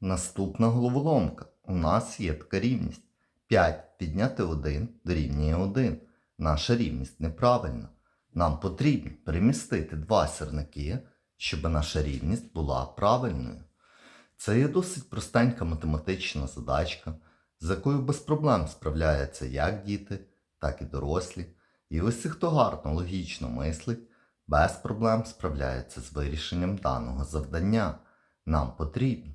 Наступна головоломка. У нас є така рівність. 5 підняти 1 дорівнює 1. Наша рівність неправильна. Нам потрібно перемістити два сірники, щоб наша рівність була правильною. Це є досить простенька математична задачка, з якою без проблем справляються як діти, так і дорослі. І усі, хто гарно логічно мислить, без проблем справляється з вирішенням даного завдання. Нам потрібно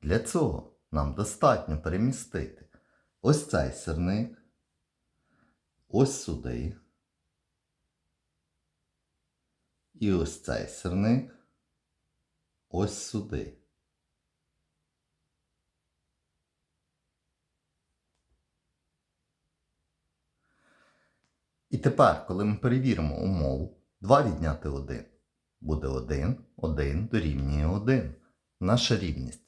Для цього нам достатньо перемістити ось цей сирник, ось сюди. І ось цей сирник ось сюди. І тепер, коли ми перевіримо умову, 2 відняти 1 буде 1, 1 дорівнює 1. Наша рівність